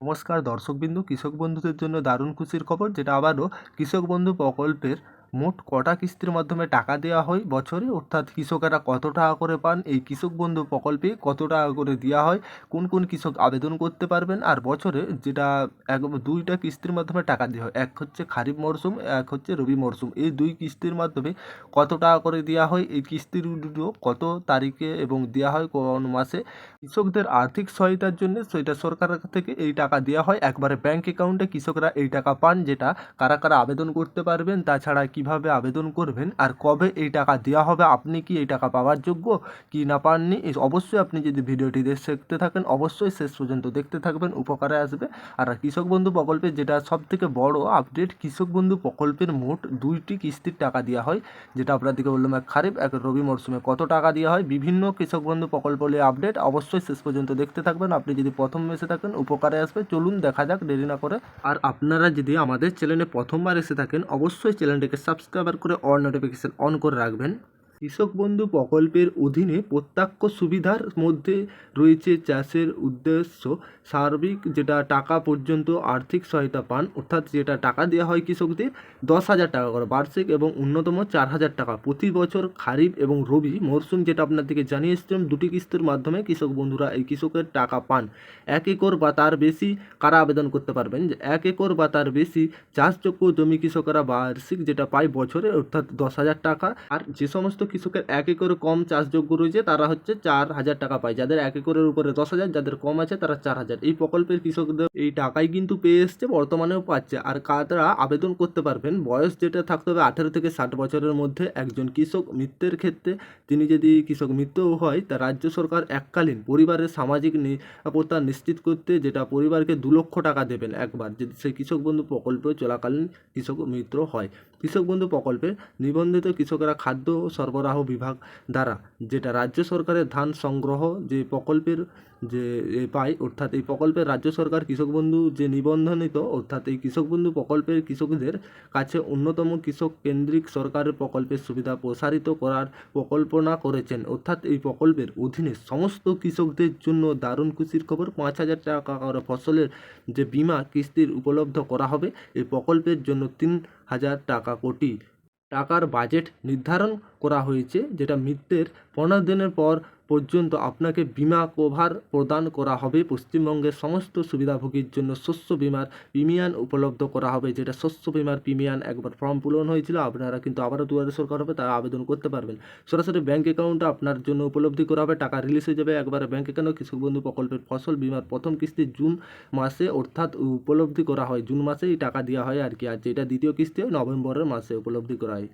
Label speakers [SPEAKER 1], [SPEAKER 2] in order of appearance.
[SPEAKER 1] নমস্কার দর্শকবিন্দু কৃষক বন্ধুদের জন্য দারুণ খুশির খবর যেটা আবারও কৃষক বন্ধু প্রকল্পের মোট কটা কিস্তির মাধ্যমে টাকা দেওয়া হয় বছরে? অর্থাৎ কৃষকেরা কত টাকা করে পান? এই কৃষক বন্ধু প্রকল্পে কত টাকা করে দেওয়া হয়? কোন কোন কৃষক আবেদন করতে পারবেন? আর বছরে যেটা এক, দুইটা কিস্তির মাধ্যমে টাকা দেওয়া হয়, এক হচ্ছে খারিফ মরশুম এক হচ্ছে রবি মরশুম এই দুই কিস্তির মাধ্যমে কত টাকা করে দেওয়া হয়? এই কিস্তিগুলো কত তারিখে এবং দেওয়া হয় কোন মাসে? কৃষকদের আর্থিক সহায়তার জন্য সেটা সরকারের থেকে এই টাকা দেওয়া হয়। একবারে ব্যাংক অ্যাকাউন্টে কৃষকরা এই টাকা পান, যেটা কারা কারা আবেদন করতে পারবেন, তাছাড়া কীভাবে আবেদন করবেন আর কবে এই টাকা দেওয়া হবে, আপনি কি এই টাকা পাওয়ার যোগ্য কি না পাননি অবশ্যই আপনি যদি ভিডিওটি দেখতে থাকেন, অবশ্যই শেষ পর্যন্ত দেখতে থাকবেন, উপকারে আসবে। আর কৃষক বন্ধু প্রকল্পের যেটা সব থেকে বড় আপডেট কৃষক বন্ধু প্রকল্পের মোট দুইটি কিস্তির টাকা দেওয়া হয়, যেটা আপনাদেরকে বললাম এক খারিফ, এক রবি মরশুমে কত টাকা দেওয়া হয়, বিভিন্ন কৃষক বন্ধু প্রকল্প নিয়ে আপডেট অবশ্যই শেষ পর্যন্ত দেখতে থাকবেন। আপনি যদি প্রথম এসে থাকেন, উপকারে আসবে। চলুন দেখা যাক, দেরি না করে। আর আপনারা যদি আমাদের চ্যানেলে প্রথমবার এসে থাকেন, অবশ্যই চ্যানেলটিকে সাবস্ক্রাইবার করে অল নোটিফিকেশান অন করে রাখবেন। কৃষক বন্ধু প্রকল্পের অধীনে প্রত্যক্ষ সুবিধার মধ্যে রয়েছে চাষের উদ্দেশ্য সার্বিক যেটা টাকা পর্যন্ত আর্থিক সহায়তা পান, অর্থাৎ যেটা টাকা দেওয়া হয় কৃষকদের, দশ হাজার টাকা করে বার্ষিক এবং অন্যতম চার হাজার টাকা। প্রতি বছর খারিফ এবং রবি মরশুম যেটা আপনাদেরকে জানিয়ে এসেছিলাম, দুটি কিস্তির মাধ্যমে কৃষক বন্ধুরা এই কৃষকের টাকা পান। এক একর বা তার বেশি কারা আবেদন করতে পারবেন? যে এক একর বা তার বেশি চাষযোগ্য জমি কৃষকেরা বার্ষিক যেটা পায় বছরে, অর্থাৎ দশ হাজার টাকা। আর যে সমস্ত কৃষকের এক একর কম চাষযোগ্য রয়েছে, তারা হচ্ছে চার হাজার টাকা পায়। যাদের এক একরের উপরে দশ হাজার, যাদের কম আছে তারা চার হাজার। এই প্রকল্পের কৃষকদের এই টাকাই কিন্তু পেয়ে এসছে, বর্তমানেও পাচ্ছে। আর কারা আবেদন করতে পারবেন? বয়স যেটা থাকতে হবে আঠেরো থেকে ষাট বছরের মধ্যে একজন কৃষক মৃত্যুর ক্ষেত্রে। তিনি যদি কৃষক মৃত্যুও হয়, তা রাজ্য সরকার এককালীন পরিবারের সামাজিক নিরাপত্তা নিশ্চিত করতে যেটা পরিবারকে দু লক্ষ টাকা দেবেন একবার, যদি সেই কৃষক বন্ধু প্রকল্প চলাকালীন কৃষক মৃত্যু হয়। কৃষক বন্ধু প্রকল্পে নিবন্ধিত কৃষকেরা খাদ্য সরবরাহ বিভাগ দ্বারা, যেটা রাজ্য সরকারের ধান সংগ্রহ যে প্রকল্পের যে পায়, অর্থাৎ এই প্রকল্পের রাজ্য সরকার কৃষক বন্ধু যে নিবন্ধনিত অর্থাৎ এই কৃষক বন্ধু প্রকল্পের কৃষকদের কাছে অন্যতম কৃষক কেন্দ্রিক সরকারের প্রকল্পের সুবিধা প্রসারিত করার প্রকল্পনা করেছেন। অর্থাৎ এই প্রকল্পের অধীনে সমস্ত কৃষকদের জন্য দারুণ খুশির খবর, পাঁচ হাজার টাকা করে ফসলের যে বিমা কিস্তির উপলব্ধ করা হবে, এই প্রকল্পের জন্য তিন হাজার টাকা কোটি টাকার বাজেট নির্ধারণ করা হয়েছে যেটা মৃত্যুর পনেরো দিনের পর পর্যন্ত আপনাকে বিমা কভার প্রদান করা হবে। পশ্চিমবঙ্গের সমস্ত সুবিধাভোগীর জন্য শস্য বিমার প্রিমিয়াম উপলব্ধ করা হবে, যেটা শস্য বিমার প্রিমিয়াম একবার ফর্ম পূরণ হয়েছিল, আপনারা কিন্তু আবারও দুয়ারে সরকার হবে, তারা আবেদন করতে পারবেন। সরাসরি ব্যাঙ্ক অ্যাকাউন্টে আপনার জন্য উপলব্ধি করা হবে, টাকা রিলিজ হয়ে যাবে একবারে ব্যাঙ্ক অ্যাকাউন্টে। কৃষক বন্ধু প্রকল্পের ফসল বিমার প্রথম কিস্তি জুন মাসে অর্থাৎ উপলব্ধি করা হয়, জুন মাসেই টাকা দেওয়া হয় আর কি, আর যেটা দ্বিতীয় কিস্তি নভেম্বরের মাসে উপলব্ধি করা হয়।